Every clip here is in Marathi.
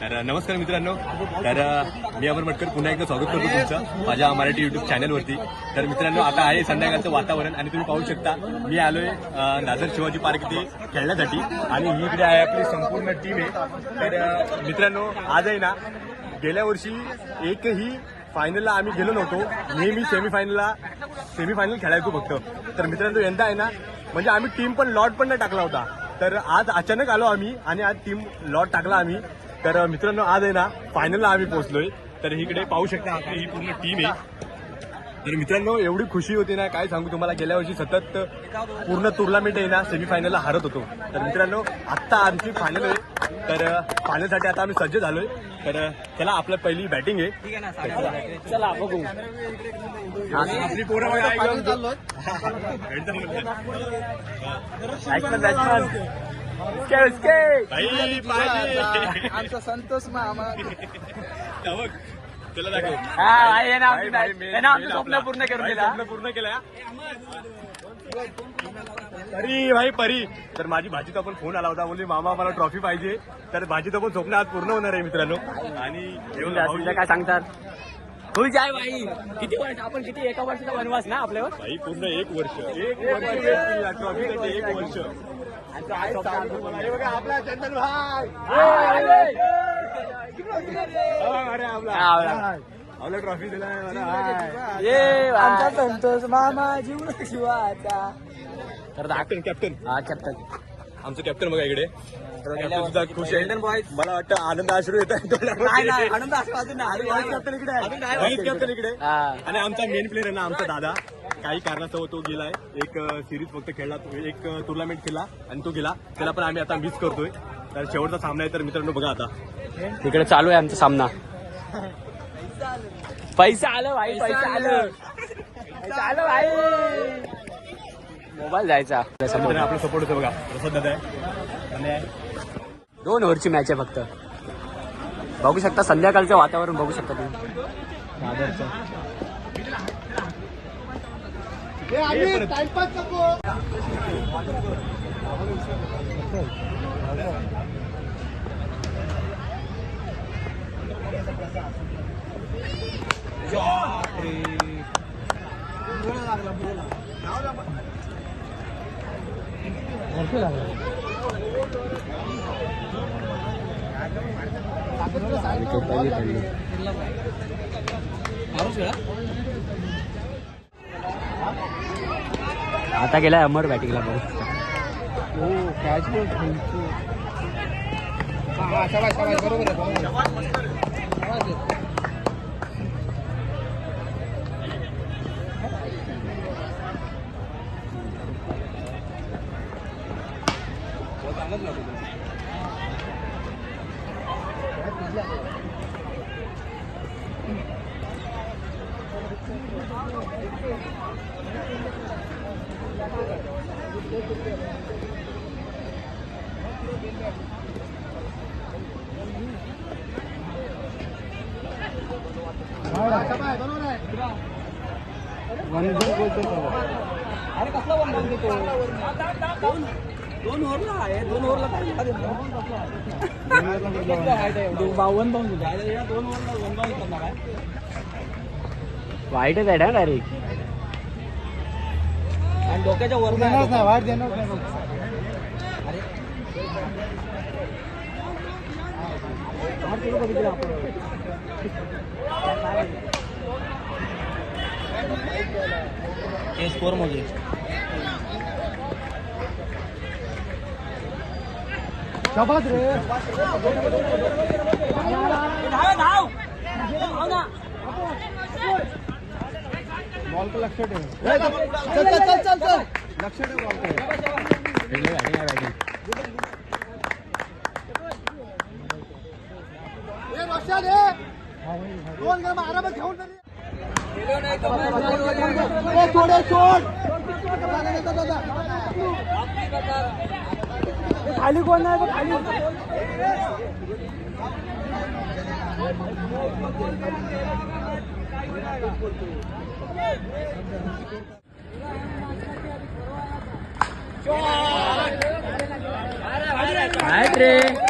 तर नमस्कार मित्रांनो. तर मी अमर मटकर. पुन्हा एकदा स्वागत करतो तुमचं माझ्या मराठी युट्यूब चॅनलवरती तर मित्रांनो आता आहे संध्याकाळचं वातावरण आणि तुम्ही पाहू शकता मी आलोय दादर शिवाजी पार्क इथे खेळण्यासाठी आणि ही इकडे आहे आपली संपूर्ण टीम आहे. तर मित्रांनो आज आहे ना गेल्या वर्षी एकही फायनलला आम्ही गेलो नव्हतो. नेहमी सेमीफायनलला सेमीफायनल खेळायचो फक्त. तर मित्रांनो यंदा आहे ना म्हणजे आम्ही टीम पण लॉट पण नाही टाकला होता. तर आज अचानक आलो आम्ही आणि आज टीम लॉट टाकला आम्ही. तर मित्रांनो आज आहे ना फायनलला आम्ही पोहोचलोय तर इकडे पाहू शकता आपली ही पूर्ण टीम आहे तर मित्रांनो एवढी खुशी होती ना काय सांगू तुम्हाला गेल्या वर्षी सतत पूर्ण टुर्नामेंट आहे ना सेमीफायनलला हरत होतो तर मित्रांनो आत्ता आमची फायनल आहे तर फायनलसाठी आता आम्ही सज्ज झालोय तर चला आपलं पहिली बॅटिंग आहे चला बघू आपली पोरं बघा एकदम बॅट्समॅन बॅट्समॅन उसके उसके आमचा संतोष मामा दाखव. हा ना आमची आमचं स्वप्न. पूर्ण करून भाई, दिला स्वप्न पूर्ण केलं परी भाई परी. तर माझी भाजीचा पण फोन आला होता. बोलली मामा मला ट्रॉफी पाहिजे. तर भाजीचं पण स्वप्न आज पूर्ण होणार आहे मित्रांनो. आणि काय सांगतात? बाई. किती वर्ष आपण किती एका वर्षाचा वनवास ना आपल्यावर? भाई पूर्ण एक वर्ष. एक वर्ष. wait केलं ट्रॉफीसाठी एक वर्ष. हे बघा आपला चंदन भाई. अरे आपला. हा, आवला. आपला ट्रॉफी दिलाय मला. हाय. ये आमचा बाय. संतोष मामा जीव शिवाचा. तर दाख- कॅप्टन कॅप्टन हा कॅप्टन आमचं कॅप्टन बघा इकडे. आहे. मला वाटतं आनंद आश्रू येत आहे आनंद अजून. कॅप्टन इकडे. आहे कॅप्टन इकडे. आणि आमचा मेन प्लेअर आहे ना आमचा दादा. काही कारणास्तव तो गेलाय. एक सिरीज फक्त खेळला एक टुर्नामेंट खेळला आणि तो गेला. त्याला पण आम्ही आता मिस करतोय. तर शेवटचा सामना आहे तर मित्रांनो बघा आता. तिकडे चालू आहे आमचा सामना. पैसा आलं भाई पैसा आलं. पैसा आलं भाई. मोबाईल जायचा आपलं सपोर्ट होतं बघा. प्रसाद दादा आहे. दोन ओव्हरची मॅच आहे फक्त. बघू शकता संध्याकाळचं वातावरण बघू शकता तुम्ही. हे परत. आता गेलाय अमर बॅटिंगला बघू हो बरोबर आहे बरोबर आहे. शाबास आहे. अरे कसला वन डाऊन देतो दोन ओव्हरला आहे दोन ओव्हरला बावन्न डाऊन दिला दोन ओव्हरला वन डाऊन करणार आहे वाईटच आहे ना डायरेक्ट आणि डोक्याच्या वर नाही वाईट देणार नाही अरे बघितलं आपण हे स्कोर म्हणजे शबाद रे। बॉल को लक्ष ठेव चल चल चल चल चल। लक्ष ठेव बॉल दोन खाली कोण आहे? खाली. काय रे?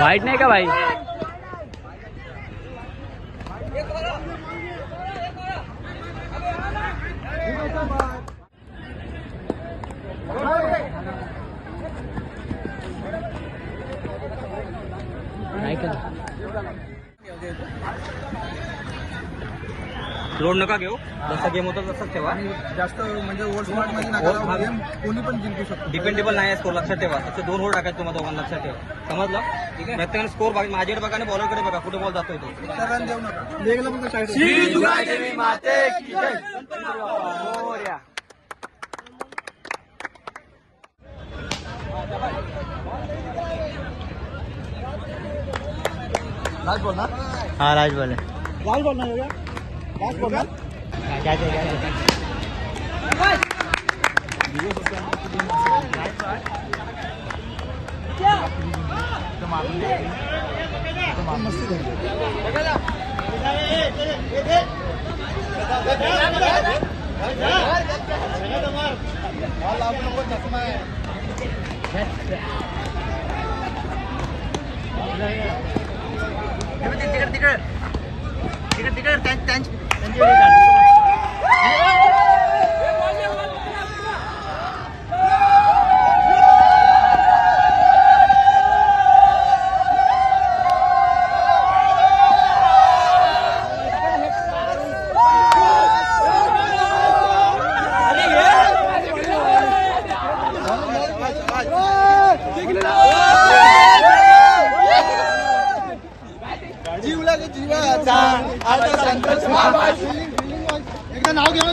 वाईट नाही का भाई गेम होता तसाच ठेवा. जास्त म्हणजे ओव्हर स्मार्ट मध्ये नका जाऊ. गेम कोणी पण जिंकू शकतो. डिपेंडेबल नाही आहे स्कोर लक्षात ठेवा. फक्त दोन होल टाकायचे तुम्हाला दोघांना लक्षात ठेवा. समजलं? प्रत्येकाने स्कोर बघा माझ्याकडे बघा आणि बॉलरकडे बघा कुठे बॉल जातोय तो. रन देऊ नका. लेगला फक्त ना हा राज बोले लास्ट बॉल लास्ट बॉल ना जीवला ग जीवाचा आता संतोष मामाची एकदा नाव घ्या ना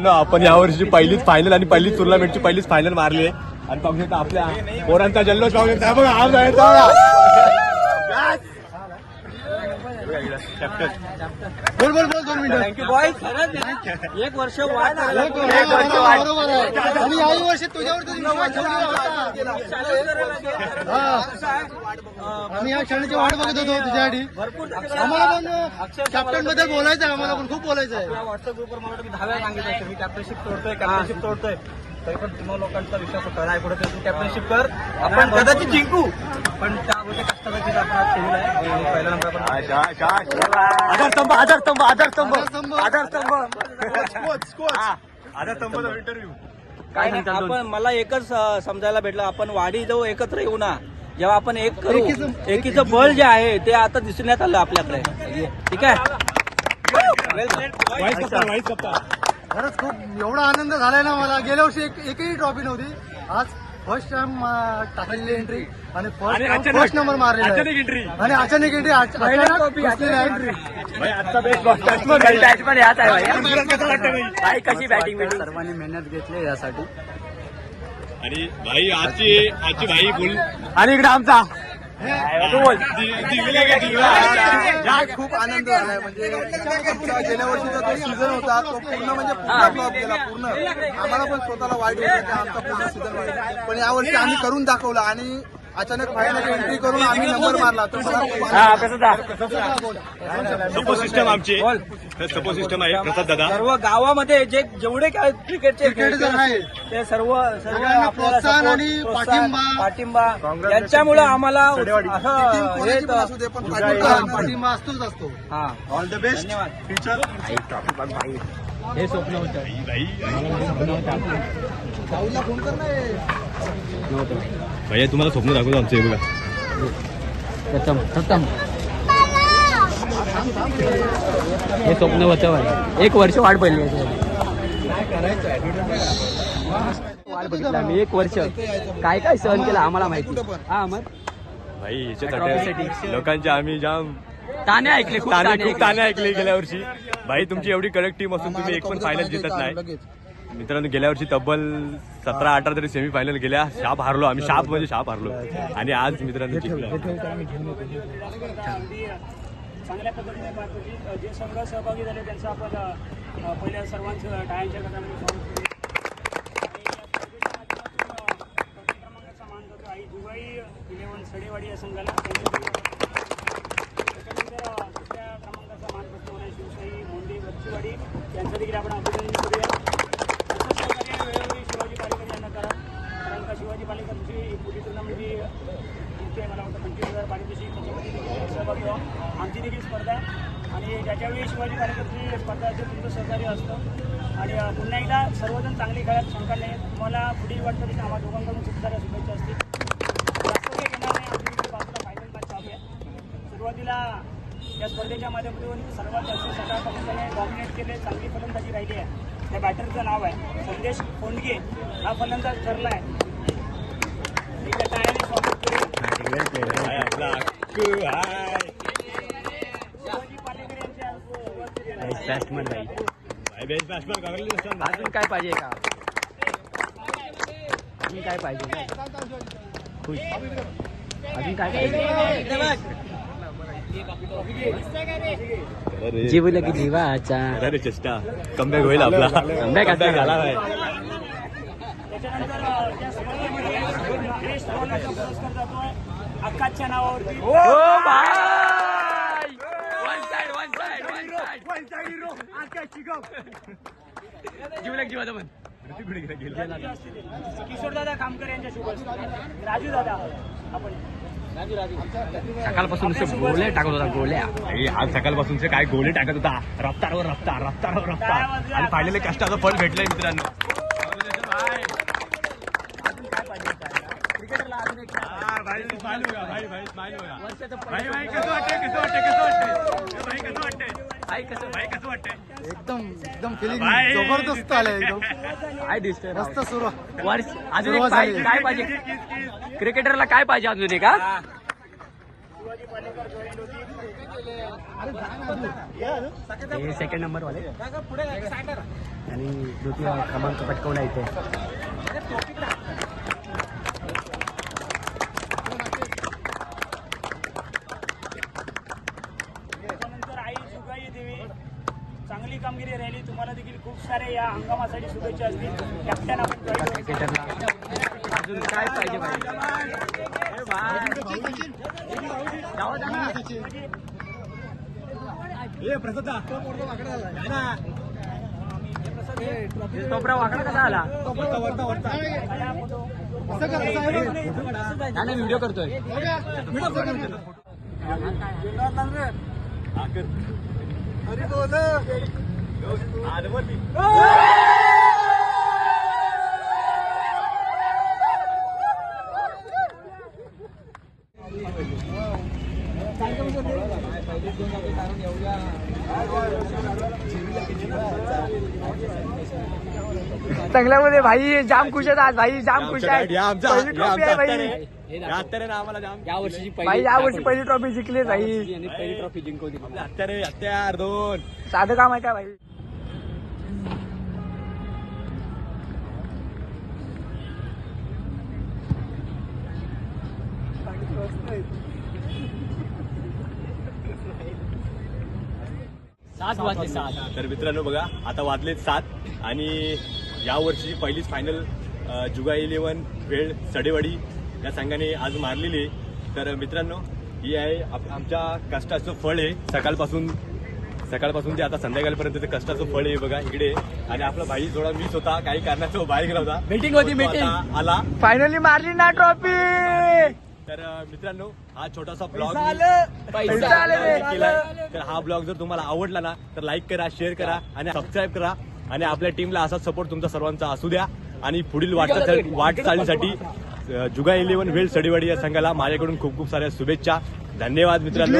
मित्रांनो आपण यावर्षी पहिलीच फायनल आणि पहिलीच टुर्नामेंटची पहिलीच फायनल मारली आहे. आणि पाहू शकता आपल्या पोरांचा जल्लोष पाहू शकता. बघा आज आहे कॅप्टन बोल बोल बोल दोन मिनिटं. एक वर्ष वाट एक वर्ष आहे. आणि याही वर्षी तुझ्यावर. हा. आम्ही या क्षणाची वाट बघत होतो तुझ्यासाठी. आम्हाला पण कॅप्टनबद्दल बोलायचं आहे आम्हाला पण खूप बोलायचं आहे व्हॉट्सअप ग्रुपवर मला वाटतं मी दहा वेळा सांगितलं मी कॅप्टनशिप तोडतोय कॅप्टनशिप तोडतोय. तरी पण तुम्हाला लोकांचा विश्वास होता. नाही पुढे तू कॅप्टनशिप कर. आपण कदाचित जिंकू. पण त्या गोष्टी कष्टाचा जिंक आपण केलेला आहे. पहिला नंबर आपण आधारस्तंभ आधारस्तंभ आधारस्तंभ आधारस्तंभ. आधारस्तंभ कोच कोच आधारस्तंभ इंटरव्ह्यू काय नाही आपण मला एकच समजायला भेटलं. आपण वाढी जाऊ एकत्र येऊ ना. जेव्हा आपण एक करू एकीचं- एकीचं बळ जे आहे ते आता दिसण्यात आलं आपल्याकडे. ठीक आहे? खरंच खूप एवढा आनंद झालाय ना मला. गेल्या वर्षी एक एकही ट्रॉफी नव्हती. आज फर्स्ट टाइम टाकलेली एंट्री आणि फर्स्ट अचानक- फर्स्ट नंबर मारलेला अचानक आहे. एंट्री आणि अचानक एंट्री एंट्री कशी बिटिंग सर्वांनी मेहनत घेतली यासाठी. आणि भाई आजची आजची भाई बोल आणि इकडे आमचा खूप आनंद झालाय म्हणजे गेल्या वर्षीचा जो सीझन होता तो पूर्ण म्हणजे पूर्ण फ्लॉप गेला पूर्ण. आम्हाला पण स्वतःला वाईट होतं आमचा पूर्ण सीझन वाईट पण यावर्षी आम्ही करून दाखवलं आणि अचानक फायनल एंट्री करून आम्ही नंबर मारला. हा सिस्टम आमची. सपोर्ट सिस्टम आहे. प्रसाद दादा. सर्व गावामध्ये जे जेवढे काय क्रिकेटचे ते सर्व सर्व प्रोत्साहन आणि पाठिंबा. पाठिंबा. यांच्यामुळे आम्हाला असं हे पाठिंबा असतोच असतो. हा. ऑल द बेस्ट फ्युचर हे स्वप्न होतं. फोन कर ना. नव्हतं. भैया तुम्हाला स्वप्न दाखवतो आमचं हे बघा. प्रथम हे स्वप्न होतं. एक वर्ष वाट पडली याच्यासाठी. वाट बघितली आम्ही एक वर्ष. काय काय सहन केलं आम्हाला माहिती. हा मग? भाई याच्यासाठी लोकांच्या आम्ही जाम ताने खूप ऐकले. ताने ऐकले गेल्या वर्षी. भाई तुमची एवढी कडक टीम असून तुम्ही एक पण फायनल जितत नाही. मित्रांनो गेल्या वर्षी तब्बल सतरा अठरा तरी सेमी फायनल गेल्या. शाप हारलो आम्ही. शाप म्हणजे शाप हारलो. आणि आज मित्रांनो चांगल्या पद्धतीने जे संघ सहभागी झाले त्यांचं आपण पहिल्या सर्वांचं टाळ्यांच्या गटामध्ये स्वागत करू. क्रमांकाचा मान आई इलेव्हन सडेवाडी या संघाला त्यांच्याकडे त्याच्यानंतर अ, दुसऱ्या क्रमांकाचा मान पटतो होणार शिवशाही मोंडी वरचीवाडी यांचं देखील आपण अभिनंदन करूया असं सहकार्य वेळोवेळी शिवाजी पालेकर यांना करा कारण का शिवाजी पालेकरची पुढील टुर्नामेंटची इथे मला वाटतं पंचवीस हजार पारितोषिक त्याच्यामध्ये देखील सहभागी व्हा आमची देखील स्पर्धा आहे आणि ज्याच्यावेळी शिवाजी पालेकरची स्पर्धा असेल तुमचं सहकार्य असतं आणि अ, पुन्हा एकदा सर्वजण चांगली खेळात शंका नाही पुढील वाटतं की आम्हा दोघांकडून खूप साऱ्या शुभेच्छा असतील. जास्त काही घेणार नाही देखील बाजूला फायनल मॅच चालू आहे. सुरुवातीला या स्पर्धेच्या माध्यमातून सर्वात जास्त सकाळपासून त्याने डॉमिनेट केले चांगली फलंदाजी राहिली आहे. त्या बॅटरचं नाव आहे संदेश फोंडगे हा फलंदाज ठरला आहे आपला. अजून काय पाहिजे का? अजून काय पाहिजे खुश अजून काय पाहिजे अरे जीव लगी जीवाचा अरे चेष्टा कमबॅक होईल आपला Comeback असणार. झाला अक्काच्या नावावरती ओ भाई one side one side one side जीव लगी जीवाचा पण किशोर दादा खामकर यांच्या शुभ राजू दादा आपण सकाळपासून गोळ्या टाकत होता गोळ्या आज सकाळपासूनचे काय गोले टाकत होता रफ्तारवर रफ्तार रफ्तारवर रफ्तार आणि फायनली कष्टाचं फळ भेटलंय मित्रांनो हा, भाई, कसं वाटतंय, कसं वाटतंय, कसं वाटतंय? भाई, कसं भाई, कसं वाटतंय? एकदम एकदम फिलिंग. जबरदस्त आलंय एकदम काय दिसतंय राव? मस्त सुरू वर्ष अजून एक सुरुवात पाहिजे झाली. काय पाहिजे. क्रिकेटरला काय पाहिजे अजून एक का हे सेकंड नंबर वाले आणि द्वितीय क्रमांक पटकवला इथे त्याच्यानंतर आई जुगाई देवी चांगली कामगिरी राहिली सारे या हंगामासाठी शुभेच्छा असतील. कॅप्टन आपण अजून काय पाहिजे. हे टोपरा वाकडा कसा आला? नाही व्हिडिओ करतोय. चांगल्यामध्ये भाई जाम खुश आहेत आज भाई जाम खुश आहेत. पहिली ट्रॉफी आहे भाई. या वर्षी भाई या वर्षी पहिली ट्रॉफी जिंकली भाई. पहिली ट्रॉफी जिंकवली. दोन. साधं काम आहे का भाई? सात वाजले सात तर मित्रांनो बघा आता वाजलेत सात आणि या वर्षी पहिलीच फायनल जुगा इलेव्हन वेळ सडेवाडी या संघाने आज मारलेली आहे. तर मित्रांनो ही आहे आमच्या कष्टाचं फळ आहे. सकाळपासून सकाळपासून ते आता संध्याकाळपर्यंत ते कष्टाचं फळ आहे बघा इकडे. आणि आपला भाई थोडा मीच होता काही कारणाचं बाहेर गेला होता. Meeting होती. आता आला. फायनली मारली ना ट्रॉफी तर मित्रांनो हा छोटासा ब्लॉग रे. तर हा ब्लॉग जर तुम्हाला आवडला ना तर लाईक करा शेअर करा आणि सबस्क्राईब करा. आणि आपल्या टीमला असाच सपोर्ट तुमचा सर्वांचा असू द्या. आणि पुढील वाटचाल वाटचालीसाठी जुगा इलेव्हन वेल सडीवाडी या संघाला माझ्याकडून खूप खूप साऱ्या शुभेच्छा. धन्यवाद मित्रांनो.